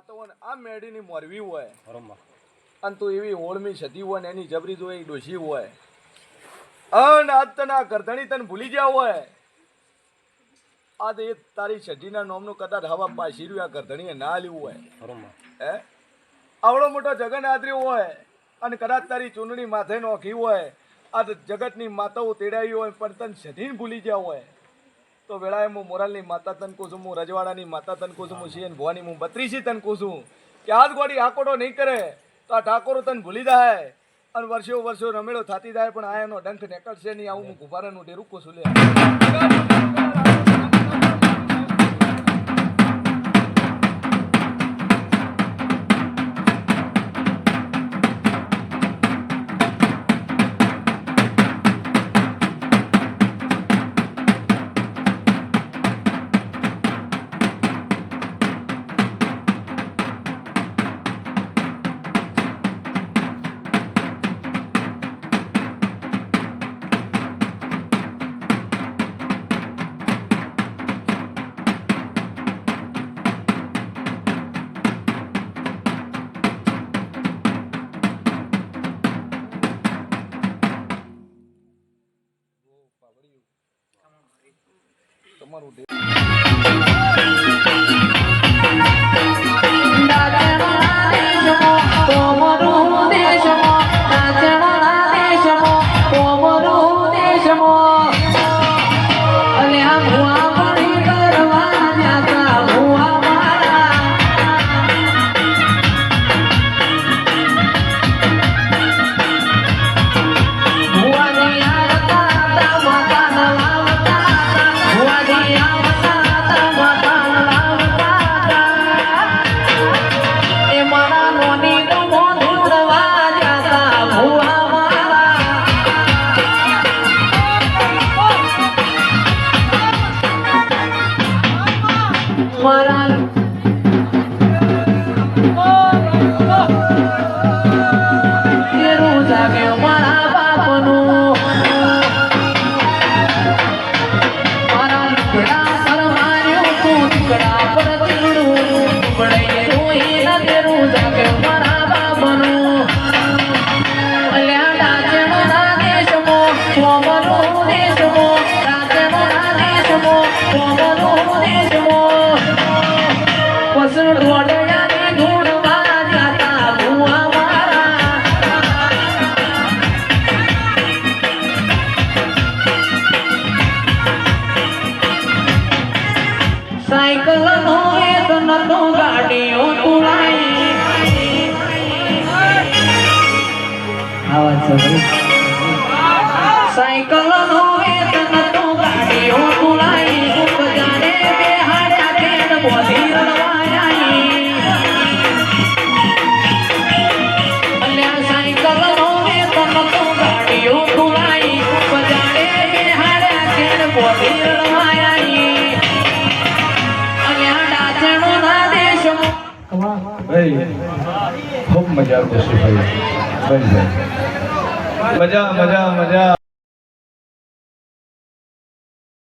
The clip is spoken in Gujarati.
માતા હોય ને આ મેડીની મોરવી હોય. બરોબર અને તું એવી ઓળમી સદી હોય ને એની જબરી તો એ ડોશી હોય. અન આજ તને આ ગરધણી તને ભૂલી જાવ હોય. આ તો એ તારી સઢીના નોમનું કદાચ હવા પાછી રહ્યું આ ગરધણીએ ના લેવું હોય. બરોબર હે? આવડો મોટો જગન્નાથરી હોય અને કદાચ તારી ચૂંટણી માથે નોખી હોય. આ જગતની માતાઓ તેડાવી હોય પણ તને સધીને ભૂલી ગયા હોય. તો વેળાએ હું મોરાલની માતા તન કહું હું રજવાડાની માતા તન છું, હું શિયન ભવાની, હું બત્રીસી તન કહું કે હાથ ગોડી આકોડો નહીં કરે તો આ ઠાકોરો તને ભૂલી જાય અને વર્ષો વર્ષો રમેડો થાતી જાય, પણ આ એનો ડંખ નીકળશે નહીં, આવું હું ગુભારાનું ડેરું કહું લે. તમારું Amaral. Amaral. Amaral. સાયકલ નો નતો ગાડીઓ તુલાઈ. સાયકલ નો ભાઈ ખૂબ મજા આવશે ભાઈ. ભાઈ મજા મજા મજા.